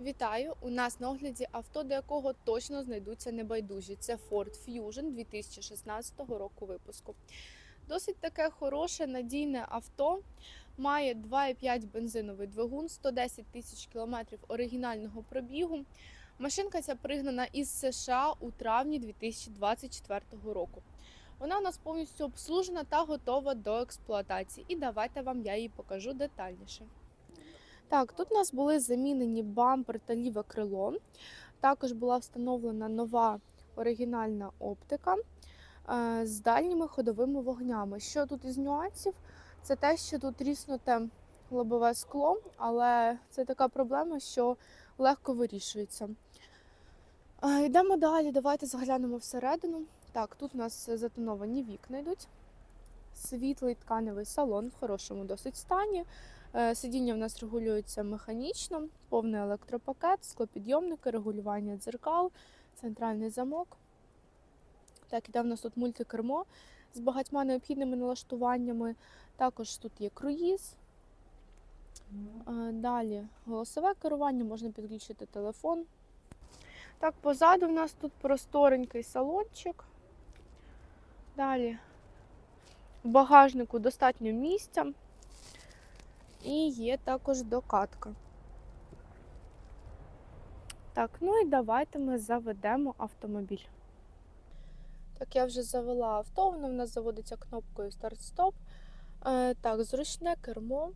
Вітаю! У нас на огляді авто, до якого точно знайдуться небайдужі. Це Ford Fusion 2016 року випуску. Досить таке хороше, надійне авто. Має 2,5 бензиновий двигун, 110 тисяч кілометрів оригінального пробігу. Машинка ця пригнана із США у травні 2024 року. Вона у нас повністю обслужена та готова до експлуатації. І давайте вам я її покажу детальніше. Так, тут у нас були замінені бампер та ліве крило. Також була встановлена нова оригінальна оптика е, з дальніми ходовими вогнями. Що тут із нюансів? Це те, що тут тріснуте лобове скло, але це така проблема, що легко вирішується. Е, Йдемо далі. Давайте заглянемо всередину. Так, тут у нас затоновані вікна йдуть. Світлий тканевий салон в хорошому досить стані. Е, Сидіння в нас регулюється механічно, повний електропакет, склопідйомники, регулювання дзеркал, центральний замок. Так, іде в нас тут мультикермо з багатьма необхідними налаштуваннями. Також тут є круїз. Е, Далі голосове керування, можна підключити телефон. Так, позаду в нас тут просторенький салончик. Далі в багажнику достатньо місця. І є також докатка. Так, ну і давайте ми заведемо автомобіль. Так, я вже завела авто, воно в нас заводиться кнопкою старт-стоп. Е, так, зручне кермо.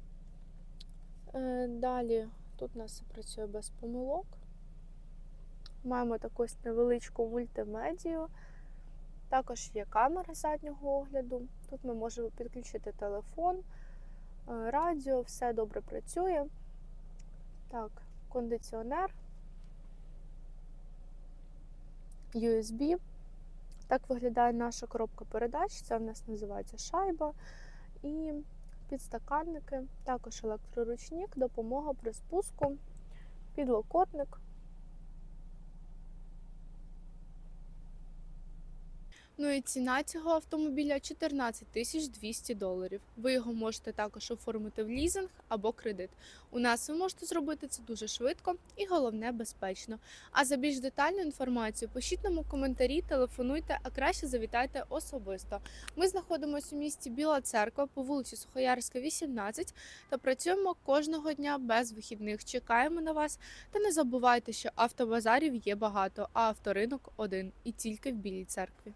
Е, далі тут у нас працює без помилок. Маємо таку невеличку мультимедію. Також є камера заднього огляду. Тут ми можемо підключити телефон, радіо, все добре працює. Так, кондиціонер, USB. Так виглядає наша коробка передач. Це в нас називається шайба. І підстаканники, також електроручник, допомога при спуску, підлокотник. Ну і ціна цього автомобіля 14 тисяч 200 доларів. Ви його можете також оформити в лізинг або кредит. У нас ви можете зробити це дуже швидко і головне безпечно. А за більш детальну інформацію пишіть нам у коментарі, телефонуйте, а краще завітайте особисто. Ми знаходимося у місті Біла Церква по вулиці Сухоярська, 18 та працюємо кожного дня без вихідних. Чекаємо на вас та не забувайте, що автобазарів є багато, а авторинок один і тільки в Білій церкві.